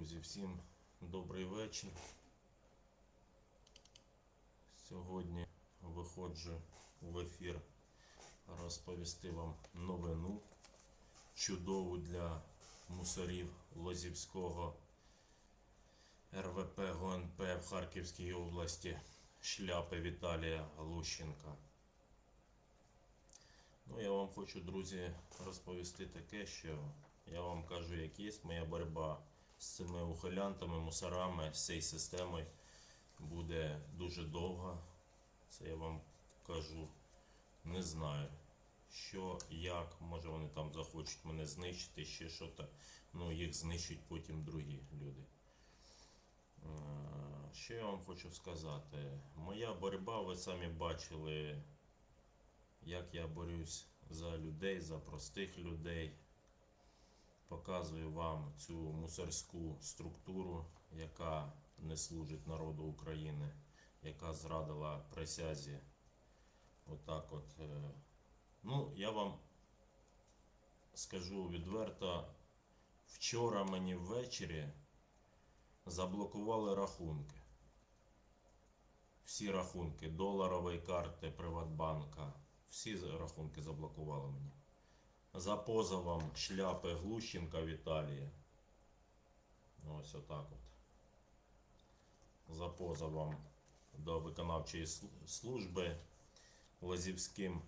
Друзі, всім добрий вечір. Сьогодні виходжу в ефір розповісти вам новину чудову для мусорів Лозівського РВП ГУНП в Харківській області шляпи Віталія Глущенка. Ну, я вам хочу, друзі, розповісти таке, що я вам кажу, як є моя боротьба з цими ухилянтами, мусорами, з цією системою буде дуже довга. Це я вам кажу, не знаю, що, як, може вони там захочуть мене знищити, ще що то, ну їх знищать потім другі люди. Е, Що я вам хочу сказати? Моя боротьба, ви самі бачили, як я борюсь за людей, за простих людей. Показую вам цю мусорську структуру, яка не служить народу України, яка зрадила присязі. Отак от. е. Ну, я вам скажу відверто, вчора мені ввечері заблокували рахунки. Всі рахунки доларової карти Приватбанка. Всі рахунки заблокували мені. За позовом шляпи Глущенка Віталія. Ось отак от. За позовом до виконавчої служби Лазівським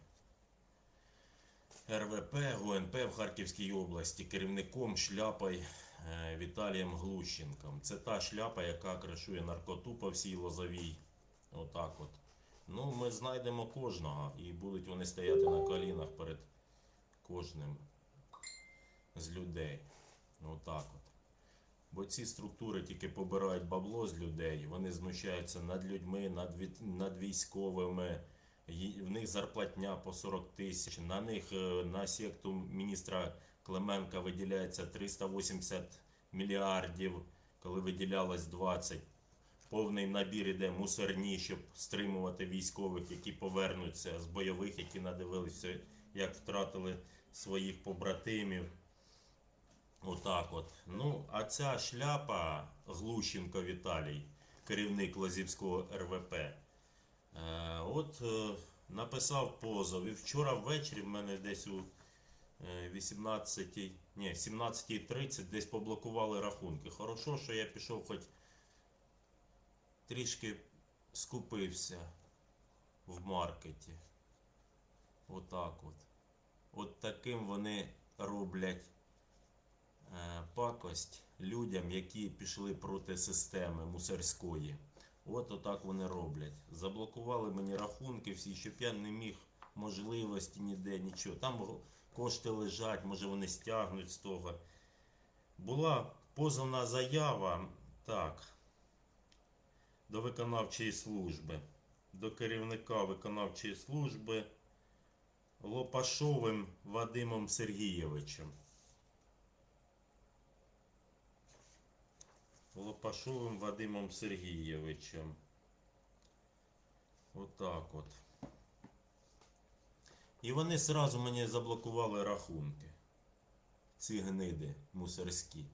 РВП ГУНП в Харківській області керівником шляпою е, Віталієм Глущенком. Це та шляпа, яка кришує наркоту по всій Лозовій. Отак от. Ну, ми знайдемо кожного і будуть вони стояти на колінах перед кожним з людей. Отак от. Бо ці структури тільки побирають бабло з людей, вони знущаються над людьми, над, від- над військовими. В них зарплатня по 40 тисяч. На них е, на секту міністра Клименка виділяється 380 мільярдів, коли виділялось 20. Повний набір іде мусорні, щоб стримувати військових, які повернуться з бойових, які надивилися, як втратили своїх побратимів. Отак от. Ну, а ця шляпа Глущенко Віталій, керівник Лазівського РВП. Е, от е, написав позов. І вчора ввечері в мене десь у е, 18, ні, 17.30 десь поблокували рахунки. Хорошо, що я пішов хоч трішки скупився в маркеті. Отак от. От таким вони роблять е, пакость людям, які пішли проти системи мусорської. От отак вони роблять. Заблокували мені рахунки всі, щоб я не міг можливості ніде, нічого. Там кошти лежать, може вони стягнуть з того. Була позовна заява, так, до виконавчої служби, до керівника виконавчої служби Лопашовим Вадимом Сергійовичем. Лопашовим Вадимом Сергійовичем. Отак от. І вони сразу мені заблокували рахунки. Ці гниди мусорські.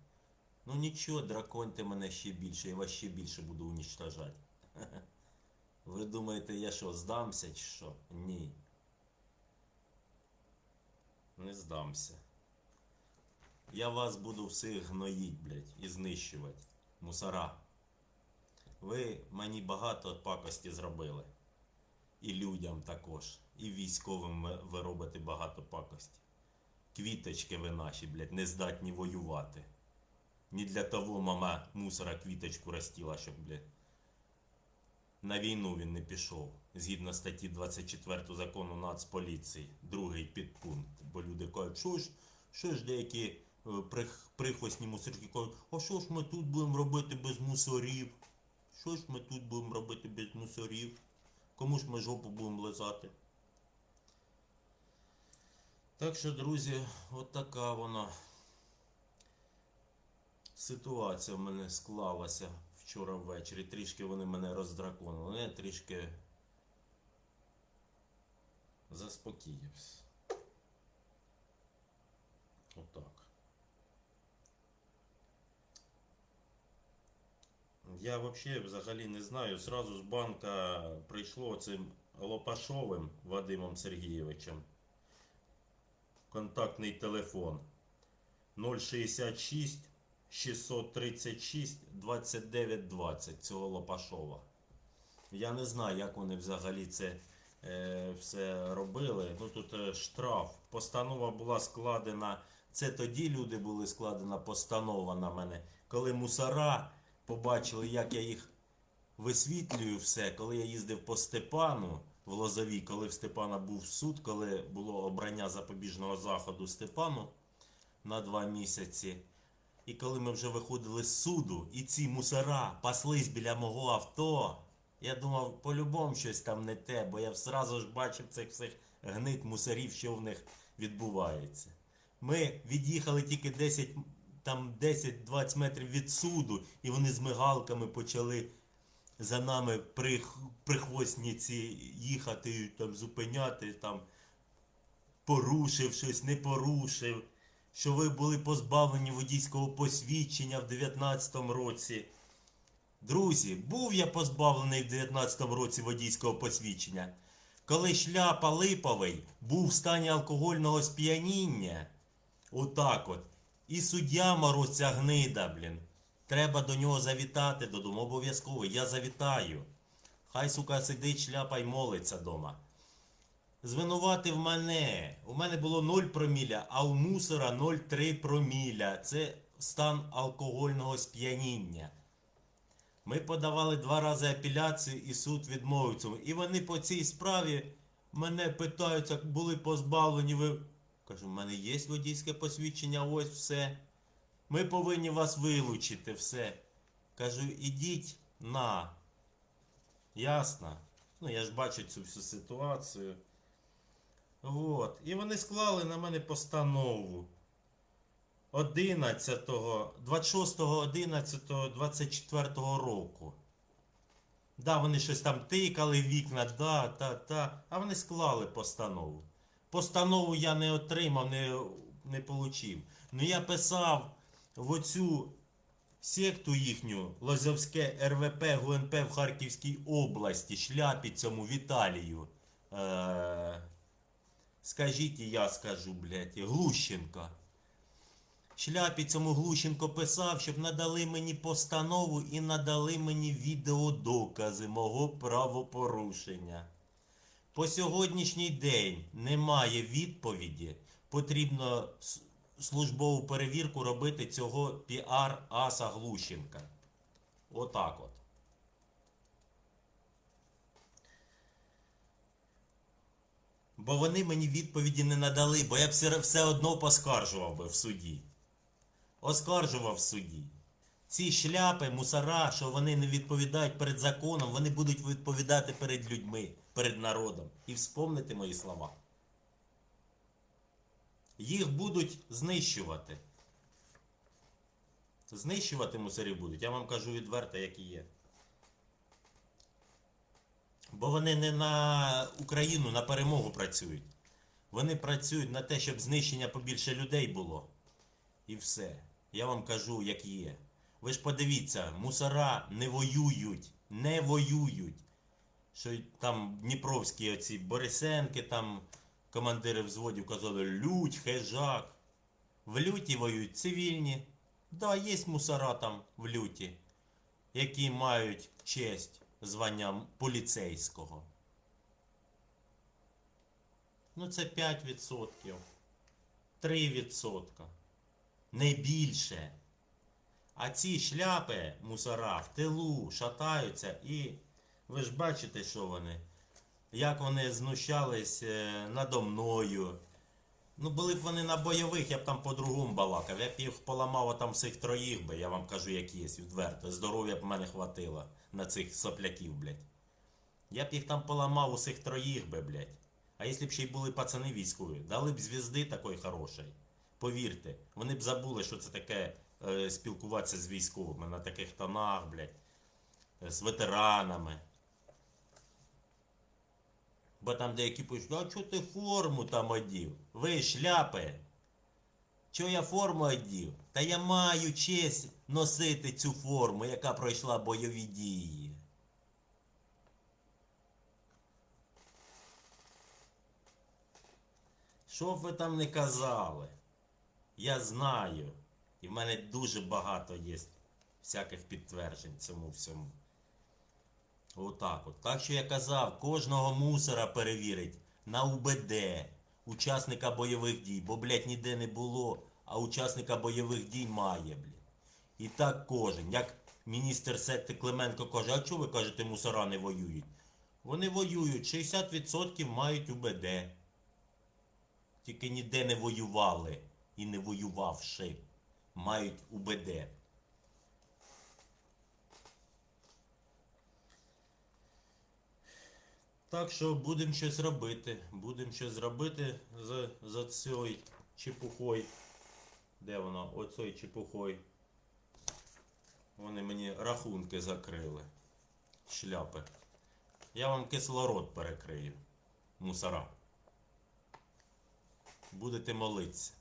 Ну нічого, драконьте мене ще більше, я вас ще більше буду унічтожати. Ви думаєте, я що, здамся чи що? Ні. Не здамся. Я вас буду всіх гноїть, блядь, і знищувати. Мусора. Ви мені багато пакості зробили. І людям також. І військовим ви- ви робите багато пакості. Квіточки ви наші, блядь, не здатні воювати. Не для того мама мусора квіточку ростила, щоб, блядь, на війну він не пішов. Згідно статті 24 закону Нацполіції, другий підпункт. Бо люди кажуть, що ж, що ж деякі е, прих, прихвостні мусорки кажуть, а що ж ми тут будемо робити без мусорів? Що ж ми тут будемо робити без мусорів? Кому ж ми жопу будемо лизати? Так що, друзі, от така вона ситуація в мене склалася вчора ввечері. Трішки вони мене роздраконили. Я трішки заспокоївся. Отак. Я взагалі взагалі не знаю. Зразу з банка прийшло цим Лопашовим Вадимом Сергійовичем. Контактний телефон 066 636 29 20 цього Лопашова. Я не знаю, як вони взагалі це е, все робили. Ну тут е, штраф. Постанова була складена. Це тоді люди були складена постанова на мене, коли мусора побачили, як я їх висвітлюю все, коли я їздив по Степану в Лозовій, коли в Степана був суд, коли було обрання запобіжного заходу Степану на два місяці. І коли ми вже виходили з суду, і ці мусора паслись біля мого авто, я думав, по-любому щось там не те, бо я зразу ж бачив цих всіх гнит мусорів, що в них відбувається. Ми від'їхали тільки 10, там 10-20 метрів від суду, і вони з мигалками почали за нами при, прихвостниці їхати, там, зупиняти, там, порушив щось, не порушив, що ви були позбавлені водійського посвідчення в 19-му році. Друзі, був я позбавлений в 19-му році водійського посвідчення. Коли шляпа липовий був в стані алкогольного сп'яніння, отак от, і суддя мороз ця гнида, блін. Треба до нього завітати додому, обов'язково. Я завітаю. Хай сука сидить шляпа й молиться дома. Звинуватив мене. У мене було 0 проміля, а у мусора 0,3 проміля. Це стан алкогольного сп'яніння. Ми подавали два рази апеляцію і суд відмовив цьому. І вони по цій справі мене питаються, були позбавлені ви. Кажу, в мене є водійське посвідчення, ось все. Ми повинні вас вилучити, все. Кажу, ідіть на. Ясно. Ну, я ж бачу цю всю ситуацію. От. І вони склали на мене постанову. 11, 26, 11, 24 року. Да, вони щось там тикали вікна, да, та, та. А вони склали постанову. Постанову я не отримав, не, не получив. Ну я писав в оцю секту їхню, Лозовське РВП ГУНП в Харківській області, шляпі цьому Віталію. Е- скажіть, я скажу, блядь, Глущенка. Шляпі цьому Глущенко писав, щоб надали мені постанову і надали мені відеодокази мого правопорушення. По сьогоднішній день немає відповіді. Потрібно службову перевірку робити цього піар Аса Глущенка. Отак от. Бо вони мені відповіді не надали, бо я б все, одно поскаржував би в суді. Оскаржував в суді. Ці шляпи, мусора, що вони не відповідають перед законом, вони будуть відповідати перед людьми, перед народом. І вспомните мої слова. Їх будуть знищувати. Знищувати мусорів будуть. Я вам кажу відверто, як і є. Бо вони не на Україну, на перемогу працюють. Вони працюють на те, щоб знищення побільше людей було. І все. Я вам кажу, як є. Ви ж подивіться, мусора не воюють. Не воюють. Що там Дніпровські оці Борисенки, там командири взводів казали, лють, хижак. В люті воюють цивільні. Да, є мусора там в люті, які мають честь звання поліцейського. Ну, це 5%. 3%. Не більше. А ці шляпи мусора в тилу шатаються і ви ж бачите, що вони. Як вони знущались е, надо мною. Ну, були б вони на бойових, я б там по-другому балакав. Я б їх поламав там всіх троїх би, я вам кажу, як є, відверто. Здоров'я б мене хватило на цих сопляків, блядь. Я б їх там поламав усіх троїх би, блядь. А якщо б ще й були пацани військові, дали б звізди такої хорошої. Повірте, вони б забули, що це таке е, спілкуватися з військовими на таких тонах, блядь, е, з ветеранами. Бо там деякі пишуть, а чого ти форму там одів? Ви шляпи. Чого я форму одів? Та я маю честь носити цю форму, яка пройшла бойові дії. Що б ви там не казали? Я знаю. І в мене дуже багато є всяких підтверджень цьому всьому. Отак от. Так що я казав, кожного мусора перевірить на УБД, учасника бойових дій. Бо, блядь, ніде не було, а учасника бойових дій має, блядь. І так кожен. Як міністр секти Клименко каже, а чого ви кажете, мусора не воюють? Вони воюють, 60% мають УБД. Тільки ніде не воювали і не воювавши. Мають УБД. Так що будемо щось робити. Будемо щось робити за, за цією чепухою. Де воно? Оцей чепухою. Вони мені рахунки закрили. Шляпи. Я вам кислород перекрию. Мусора. Будете молитися.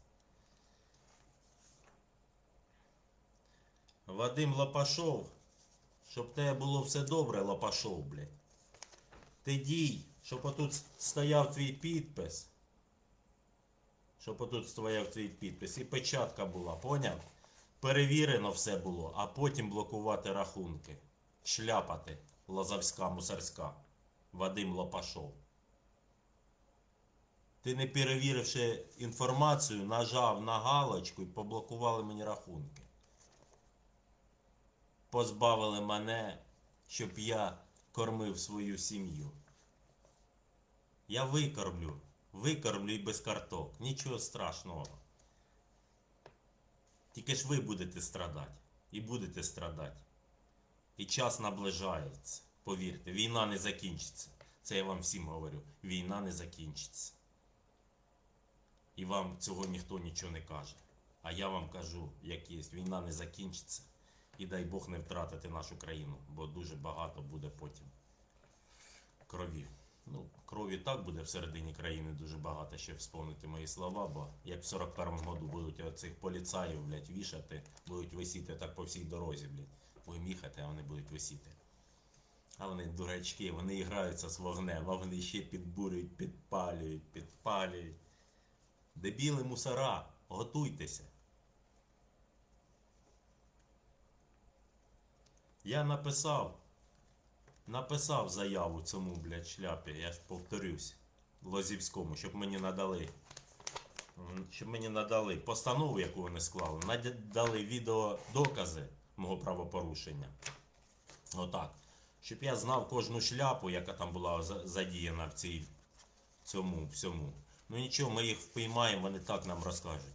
Вадим Лопашов. Щоб тебе було все добре, Лопашов, блядь. Ти дій, щоб отут стояв твій підпис. Щоб отут стояв твій підпис. І печатка була, поняв? Перевірено все було, а потім блокувати рахунки. Шляпати. Лозовська, мусорська. Вадим Лопашов. Ти не перевіривши інформацію, нажав на галочку і поблокували мені рахунки. Позбавили мене, щоб я кормив свою сім'ю. Я викормлю, викормлю і без карток. Нічого страшного. Тільки ж ви будете страдати. І будете страдати. І час наближається. Повірте, війна не закінчиться. Це я вам всім говорю. Війна не закінчиться. І вам цього ніхто нічого не каже. А я вам кажу, як є, війна не закінчиться. І дай Бог не втратити нашу країну, бо дуже багато буде потім крові. Ну, крові так буде всередині країни дуже багато, ще вспомнити мої слова, бо як в 41-му году будуть оцих поліцаїв, блядь, вішати, будуть висіти так по всій дорозі, блядь. Будемо їхати, а вони будуть висіти. А вони дурачки, вони граються з вогнем, а вони ще підбурюють, підпалюють, підпалюють. Дебіли мусора, готуйтеся. Я написав, написав заяву цьому, блядь, шляпі, я ж повторюсь, Лозівському, щоб мені надали. Щоб мені надали постанову, яку вони склали, надали відеодокази мого правопорушення. Отак. Щоб я знав кожну шляпу, яка там була задіяна в цій цьому всьому. Ну нічого, ми їх впіймаємо, вони так нам розкажуть.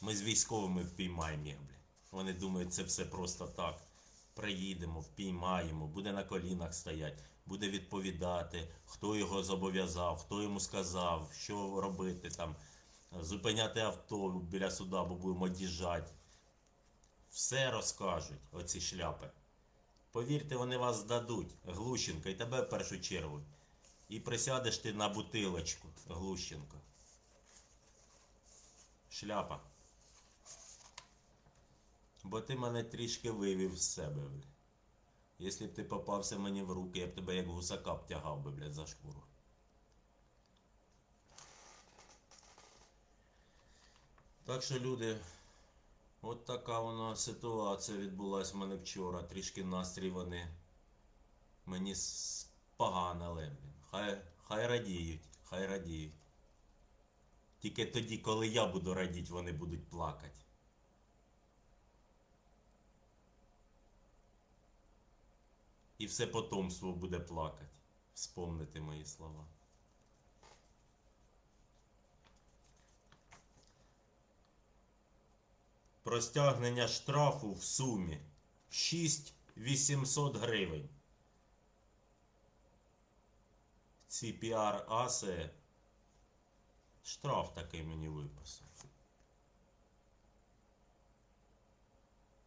Ми з військовими впіймаємо їх, бля. Вони думають, це все просто так. Приїдемо, впіймаємо, буде на колінах стоять, буде відповідати, хто його зобов'язав, хто йому сказав, що робити там, зупиняти авто біля суда, бо будемо діжджати. Все розкажуть, оці шляпи. Повірте, вони вас здадуть, Глущенко, і тебе в першу чергу. І присядеш ти на бутилочку, Глущенко. Шляпа. Бо ти мене трішки вивів з себе, бля. Якщо б ти попався мені в руки, я б тебе як гусака б тягав би, блядь, за шкуру. Так що, люди, от така вона ситуація відбулась в мене вчора. Трішки настрій вони мені споганили. Хай, хай радіють, хай радіють. Тільки тоді, коли я буду радіти, вони будуть плакати. І все потомство буде плакати. Вспомнити мої слова. Про стягнення штрафу в сумі 6800 гривень. Ці піар аси штраф такий мені виписав.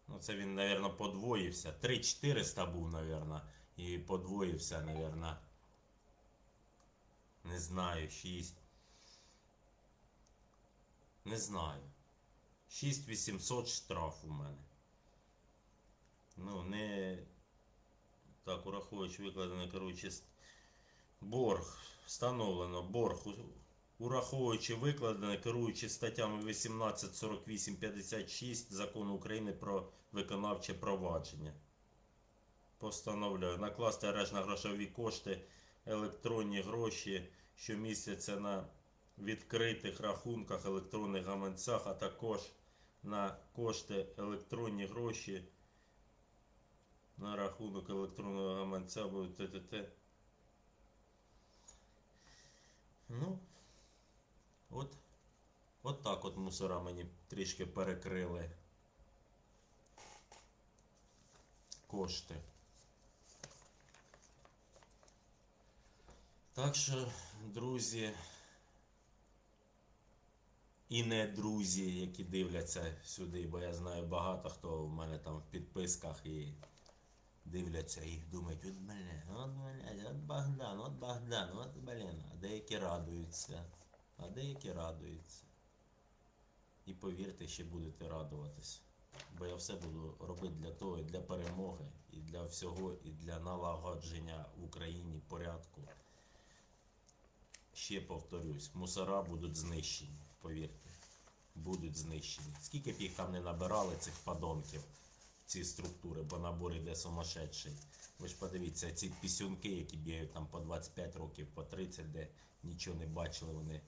Ну, це він, мабуть, подвоївся. 3400 був, мабуть, і подвоївся, мабуть. Не знаю, 6. Не знаю. 6800 штраф у мене. Ну, не так, ураховуючи викладене керуючи ст- борг. Встановлено борг. Ураховуючи викладене, керуючи статтями 18, 48, 56 Закону України про виконавче провадження. Постановляю накласти арешт на грошові кошти, електронні гроші, що містяться на відкритих рахунках, електронних гаманцях, а також на кошти електронні гроші на рахунок електронного гаманця будуть ТТТ. Ну, от, от так от мусора мені трішки перекрили кошти. Так що, друзі, і не друзі, які дивляться сюди, бо я знаю багато хто в мене там в підписках і дивляться і думають, от блін, от блін, от Богдан, от Богдан, от блін, а деякі радуються, а деякі радуються. І повірте, ще будете радуватись. Бо я все буду робити для того, і для перемоги, і для всього, і для налагодження в Україні порядку. Ще повторюсь, мусора будуть знищені, повірте. Будуть знищені. Скільки б їх там не набирали, цих подонків, ці структури, бо набор іде сумасшедший. Ви ж подивіться, ці пісюнки, які бігають там по 25 років, по 30, де нічого не бачили вони,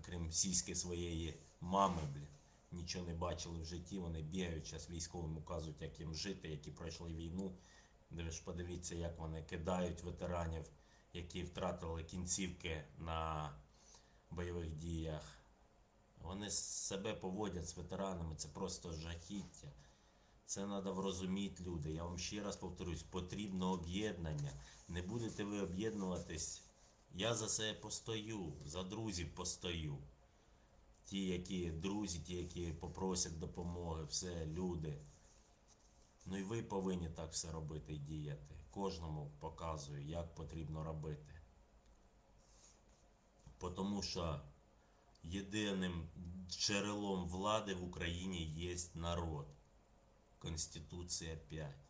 крім сіськи своєї мами, блін. Нічого не бачили в житті, вони бігають, зараз військовим указують, як їм жити, які пройшли війну. Ви подивіться, як вони кидають ветеранів, які втратили кінцівки на бойових діях. Вони себе поводять з ветеранами, це просто жахіття. Це треба врозуміти, люди. Я вам ще раз повторюсь, потрібно об'єднання. Не будете ви об'єднуватись. Я за себе постою, за друзів постою. Ті, які друзі, ті, які попросять допомоги, все, люди. Ну і ви повинні так все робити і діяти. Кожному показую, як потрібно робити. Тому що єдиним джерелом влади в Україні є народ. Конституція 5.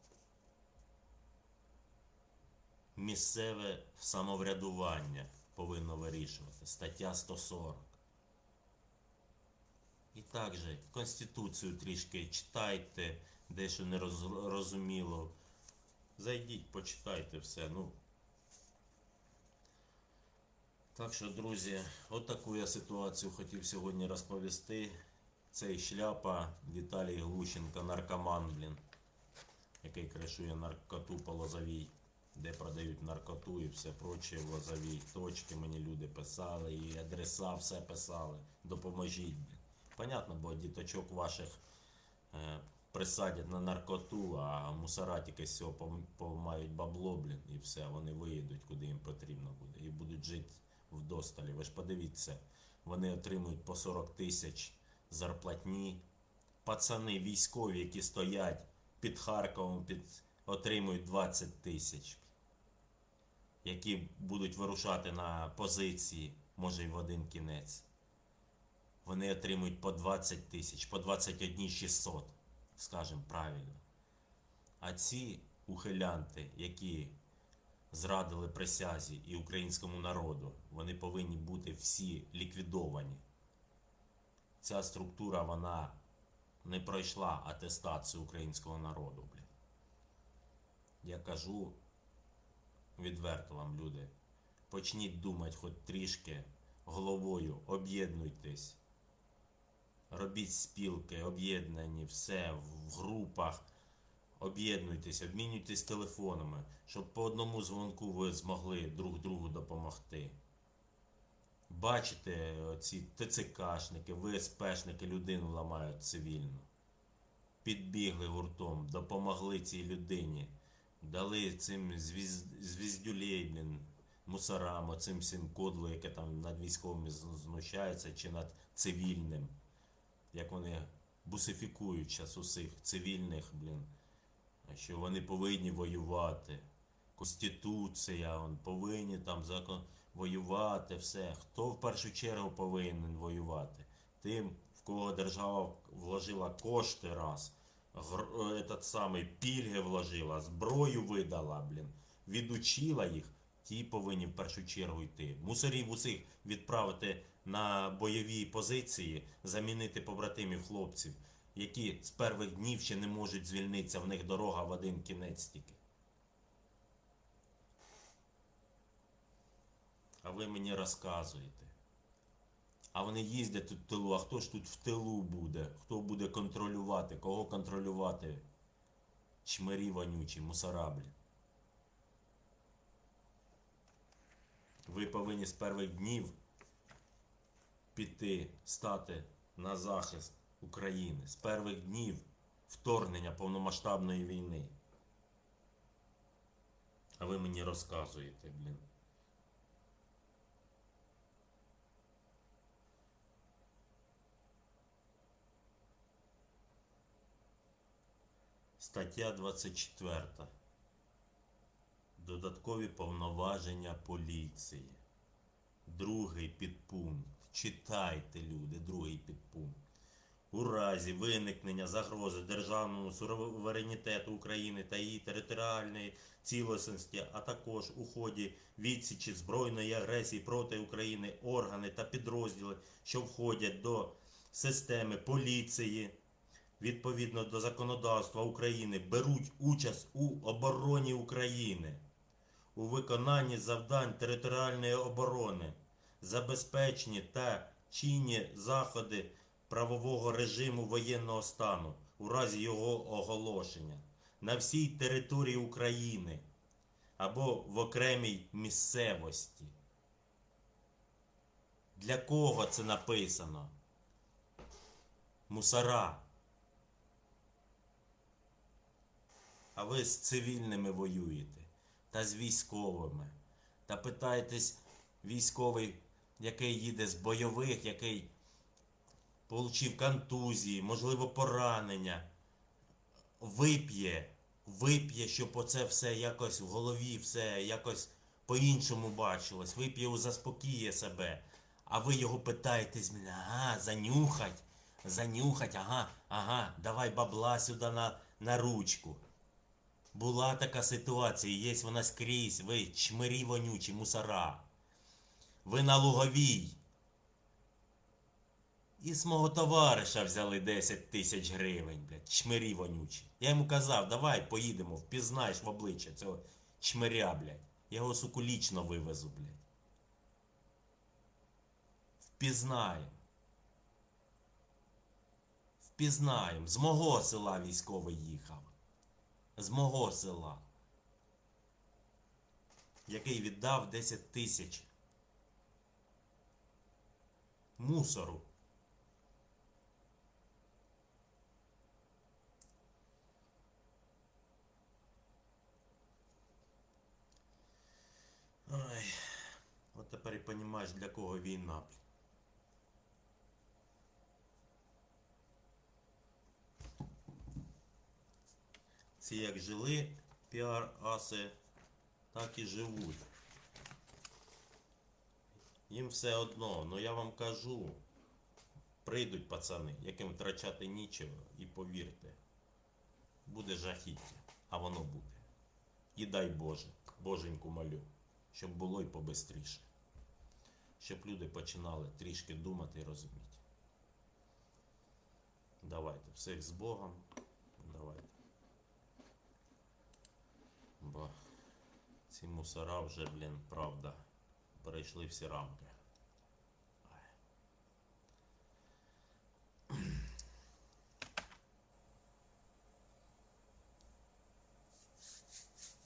Місцеве самоврядування повинно вирішувати. Стаття 140. І також Конституцію трішки читайте, дещо не розуміло. Зайдіть, почитайте все. Ну. Так що, друзі, от я ситуацію хотів сьогодні розповісти. Цей шляпа Віталій Глущенко, наркоман, блін, який кришує наркоту по лозовій, де продають наркоту і все проче в. Точки мені люди писали, і адреса все писали. Допоможіть. Понятно, бо діточок ваших е, присадять на наркоту, а мусора тільки з цього помають бабло, блін, і все, вони виїдуть, куди їм потрібно буде, і будуть жити вдосталі. Ви ж подивіться, вони отримують по 40 тисяч зарплатні. Пацани військові, які стоять під Харковом, під, отримують 20 тисяч, які будуть вирушати на позиції, може й в один кінець. Вони отримують по 20 тисяч, по 21 600, скажемо правильно. А ці ухилянти, які зрадили присязі і українському народу, вони повинні бути всі ліквідовані. Ця структура, вона не пройшла атестацію українського народу, блін. Я кажу відверто вам, люди. Почніть думати хоч трішки головою, об'єднуйтесь. Робіть спілки, об'єднані, все в групах. Об'єднуйтесь, обмінюйтесь телефонами, щоб по одному дзвонку ви змогли друг другу допомогти. Бачите, ці ТЦКшники, ВСПшники людину ламають цивільно. Підбігли гуртом, допомогли цій людині, дали цим звіз... звіздюлей, блін, мусорам, оцим всім кодлу, яке там над військовими знущається, чи над цивільним. Як вони бусифікують зараз усіх цивільних, блін, що вони повинні воювати. Конституція, он, повинні там закон воювати, все. Хто в першу чергу повинен воювати? Тим, в кого держава вложила кошти раз, этот самий пільги вложила, зброю видала, блін, відучила їх, ті повинні в першу чергу йти. Мусорів усіх відправити на бойові позиції, замінити побратимів хлопців, які з перших днів ще не можуть звільнитися, в них дорога в один кінець тільки. А ви мені розказуєте. А вони їздять тут в тилу, а хто ж тут в тилу буде? Хто буде контролювати? Кого контролювати? Чмирі вонючі, мусораблі. Ви повинні з перших днів піти, стати на захист України. З перших днів вторгнення повномасштабної війни. А ви мені розказуєте, блін. Стаття 24. Додаткові повноваження поліції. Другий підпункт. Читайте, люди, другий підпункт. У разі виникнення загрози державному суверенітету України та її територіальної цілісності, а також у ході відсічі збройної агресії проти України органи та підрозділи, що входять до системи поліції, відповідно до законодавства України беруть участь у обороні України, у виконанні завдань територіальної оборони, забезпечені та чинні заходи правового режиму воєнного стану у разі його оголошення на всій території України або в окремій місцевості. Для кого це написано? Мусора. А ви з цивільними воюєте та з військовими. Та питаєтесь, військовий, який їде з бойових, який получив контузії, можливо, поранення, вип'є, вип'є, щоб оце все якось в голові, все якось по-іншому бачилось, вип'є, заспокіє себе. А ви його питаєтесь, «Блін, ага, занюхать, занюхать, ага, ага, давай бабла сюди на, на ручку. Була така ситуація, є вона скрізь, ви чмирі вонючі, мусора. Ви на луговій. І з мого товариша взяли 10 тисяч гривень, блядь, чмирі вонючі. Я йому казав, давай поїдемо, впізнаєш в обличчя цього чмиря, блядь. Я його суку лічно вивезу, блядь. Впізнаємо. Впізнаємо. З мого села військовий їхав. З мого села. Який віддав 10 тисяч. Мусору. Ой, от тепер і розумієш, для кого війна. Ці як жили піар-аси, так і живуть. Їм все одно, ну я вам кажу, прийдуть пацани, яким втрачати нічого, і повірте, буде жахіття, а воно буде. І дай Боже, Боженьку молю, щоб було й побистріше. Щоб люди починали трішки думати і розуміти. Давайте, всіх з Богом. Давайте. Бо ці мусора вже, блін, правда, перейшли всі рамки.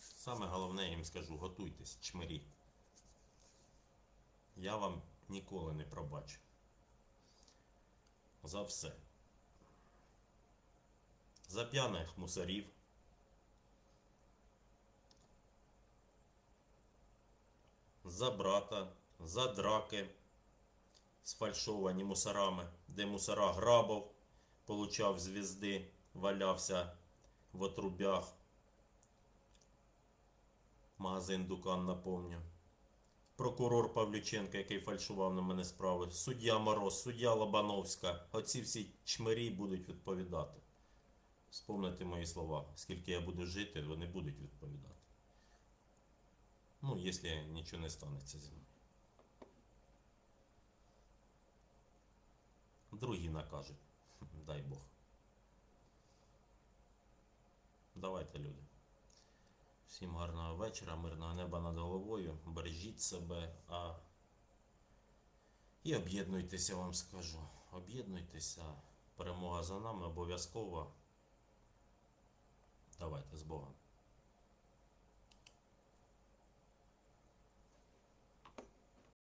Саме головне я їм скажу, готуйтесь, чмирі. Я вам ніколи не пробачу. За все. За п'яних мусорів. За брата, за драки, сфальшовані мусорами, де мусора грабов, получав звізди, валявся в отрубях. Магазин Дукан напомню. Прокурор Павлюченко, який фальшував на мене справи, суддя Мороз, суддя Лобановська. Оці всі чмирі будуть відповідати. Спомните мої слова. Скільки я буду жити, вони будуть відповідати. Ну, якщо нічого не станеться зі мною. Другі накажуть. Дай Бог. Давайте, люди. Всім гарного вечора, мирного неба над головою. Бережіть себе, а і об'єднуйтеся, вам скажу. Об'єднуйтеся. Перемога за нами обов'язково. Давайте з Богом.